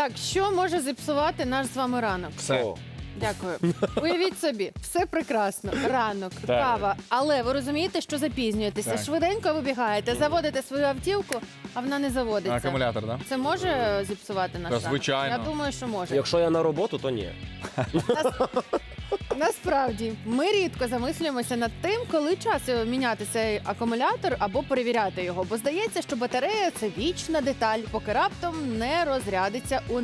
Так, що може зіпсувати наш з вами ранок? Все. О, Дякую. Уявіть собі, все прекрасно. Ранок, Так. кава. Але ви розумієте, що запізнюєтеся. Так. Швиденько вибігаєте, заводите свою автівку, а вона не заводиться. Акумулятор, да? Це може зіпсувати наш Та, ранок? звичайно. Я думаю, що може. якщо я на роботу, то ні. Насправді, ми рідко замислюємося над тим, коли час міняти цей акумулятор або перевіряти його. Бо здається, що батарея це вічна деталь, поки раптом не розрядиться у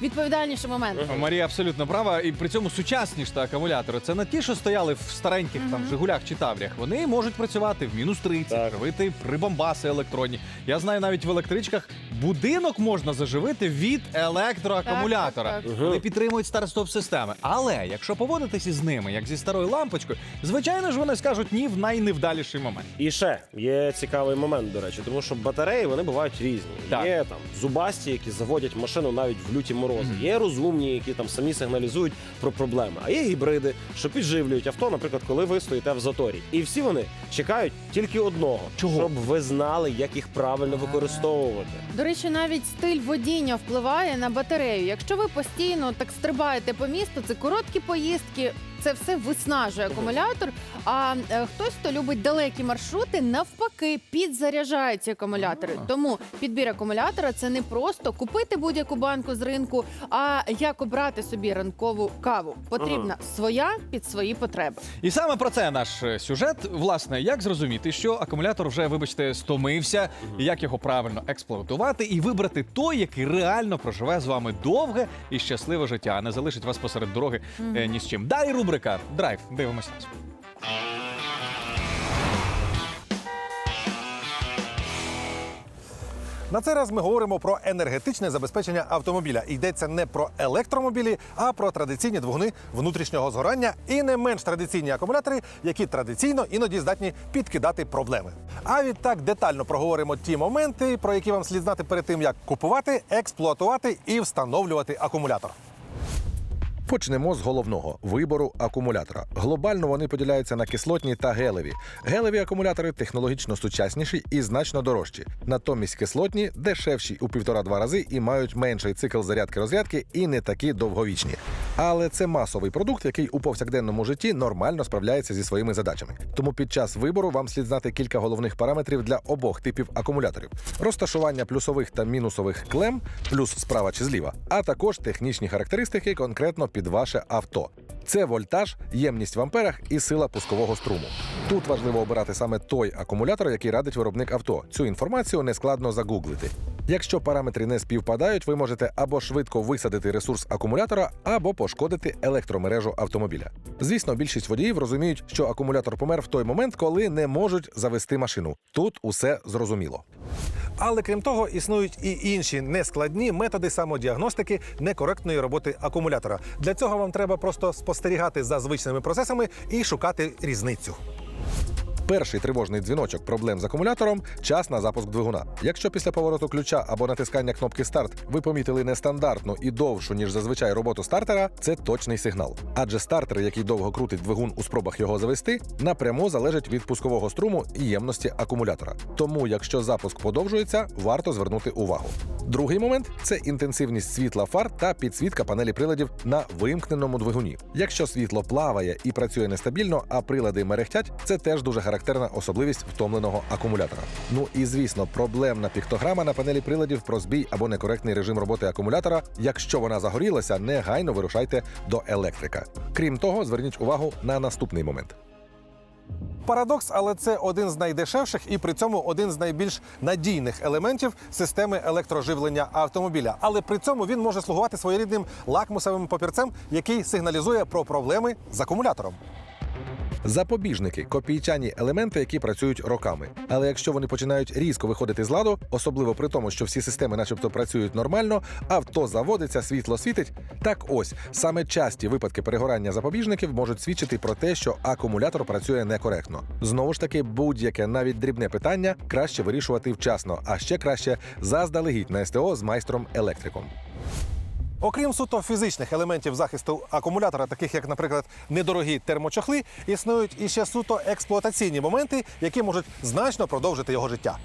найвідповідальніший момент. Марія абсолютно права. І при цьому сучасні ж та акумулятори. Це не ті, що стояли в стареньких там Жигулях чи Тавріях. Вони можуть працювати в мінус 30, Так. живити прибамбаси електронні. Я знаю, навіть в електричках будинок можна заживити від електроакумулятора. Так, так, так. Вони підтримують старт-стоп системи. Але якщо поводитись із ними, як зі старою лампочкою, звичайно ж вони скажуть ні в найневдаліший момент. І ще є цікавий момент, до речі, тому що батареї вони бувають різні. Так. Є там зубасті, які заводять машину навіть в люті морози. Є розумні, які там самі сигналізують про проблеми. А є гібриди, що підживлюють авто, наприклад, коли ви стоїте в заторі. І всі вони чекають тільки одного, Чого? щоб ви знали, як їх правильно використовувати. До речі, навіть стиль водіння впливає на батарею. Якщо ви постійно так стрибаєте по місту, це короткі поїздки. Це все виснажує акумулятор. А е, хтось, хто любить далекі маршрути, навпаки, підзаряджає ці акумулятори. Тому підбір акумулятора це не просто купити будь-яку банку з ринку, а як обрати собі ранкову каву. Потрібна своя під свої потреби. І саме про це наш е, сюжет. Власне, як зрозуміти, що акумулятор вже, вибачте, стомився, і як його правильно експлуатувати і вибрати той, який реально проживе з вами довге і щасливе життя, а не залишить вас посеред дороги е, ні з чим. Далі рубрика Драйв. Дивимося. На цей раз ми говоримо про енергетичне забезпечення автомобіля. Йдеться не про електромобілі, а про традиційні двигуни внутрішнього згорання і не менш традиційні акумулятори, які традиційно іноді здатні підкидати проблеми. А відтак детально проговоримо ті моменти, про які вам слід знати перед тим, як купувати, експлуатувати і встановлювати акумулятор. Почнемо з головного вибору акумулятора. Глобально вони поділяються на кислотні та гелеві. Гелеві акумулятори технологічно сучасніші і значно дорожчі. Натомість кислотні дешевші у півтора-два рази і мають менший цикл зарядки-розрядки і не такі довговічні. Але це масовий продукт, який у повсякденному житті нормально справляється зі своїми задачами. Тому під час вибору вам слід знати кілька головних параметрів для обох типів акумуляторів: розташування плюсових та мінусових клем, плюс справа чи зліва, а також технічні характеристики конкретно під ваше авто. Це вольтаж, ємність в амперах і сила пускового струму. Тут важливо обирати саме той акумулятор, який радить виробник авто. Цю інформацію нескладно загуглити. Якщо параметри не співпадають, ви можете або швидко висадити ресурс акумулятора, або пошкодити електромережу автомобіля. Звісно, більшість водіїв розуміють, що акумулятор помер в той момент, коли не можуть завести машину. Тут усе зрозуміло. Але крім того, існують і інші нескладні методи самодіагностики некоректної роботи акумулятора. Для цього вам треба просто спостерігати за звичними процесами і шукати різницю. Перший тривожний дзвіночок проблем з акумулятором час на запуск двигуна. Якщо після повороту ключа або натискання кнопки старт ви помітили нестандартну і довшу, ніж зазвичай роботу стартера, це точний сигнал. Адже стартер, який довго крутить двигун у спробах його завести, напряму залежить від пускового струму і ємності акумулятора. Тому, якщо запуск подовжується, варто звернути увагу. Другий момент це інтенсивність світла фар та підсвітка панелі приладів на вимкненому двигуні. Якщо світло плаває і працює нестабільно, а прилади мерехтять, це теж дуже характерна особливість втомленого акумулятора. Ну і звісно, проблемна піктограма на панелі приладів про збій або некоректний режим роботи акумулятора. Якщо вона загорілася, негайно вирушайте до електрика. Крім того, зверніть увагу на наступний момент. Парадокс, але це один з найдешевших і при цьому один з найбільш надійних елементів системи електроживлення автомобіля. Але при цьому він може слугувати своєрідним лакмусовим папірцем, який сигналізує про проблеми з акумулятором. Запобіжники копійчані елементи, які працюють роками. Але якщо вони починають різко виходити з ладу, особливо при тому, що всі системи, начебто, працюють нормально, авто заводиться, світло світить. Так ось саме часті випадки перегорання запобіжників можуть свідчити про те, що акумулятор працює некоректно. Знову ж таки, будь-яке навіть дрібне питання краще вирішувати вчасно, а ще краще заздалегідь на СТО з майстром електриком. Окрім суто фізичних елементів захисту акумулятора, таких як, наприклад, недорогі термочохли, існують іще суто експлуатаційні моменти, які можуть значно продовжити його життя.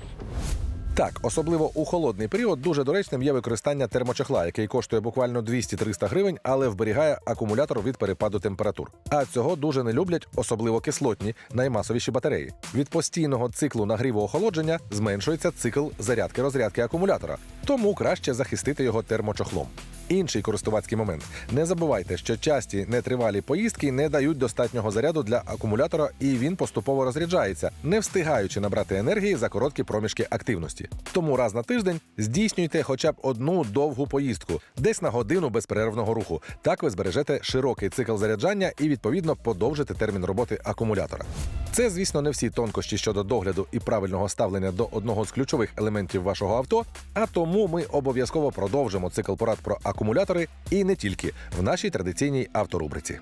Так, особливо у холодний період дуже доречним є використання термочохла, який коштує буквально 200-300 гривень, але вберігає акумулятор від перепаду температур. А цього дуже не люблять, особливо кислотні, наймасовіші батареї. Від постійного циклу нагріву охолодження зменшується цикл зарядки-розрядки акумулятора, тому краще захистити його термочохлом. Інший користувацький момент: не забувайте, що часті нетривалі поїздки не дають достатнього заряду для акумулятора, і він поступово розряджається, не встигаючи набрати енергії за короткі проміжки активності. Тому раз на тиждень здійснюйте хоча б одну довгу поїздку, десь на годину безперервного руху. Так ви збережете широкий цикл заряджання і відповідно подовжите термін роботи акумулятора. Це, звісно, не всі тонкощі щодо догляду і правильного ставлення до одного з ключових елементів вашого авто. А тому ми обов'язково продовжимо цикл порад про акумулятори і не тільки в нашій традиційній авторубриці.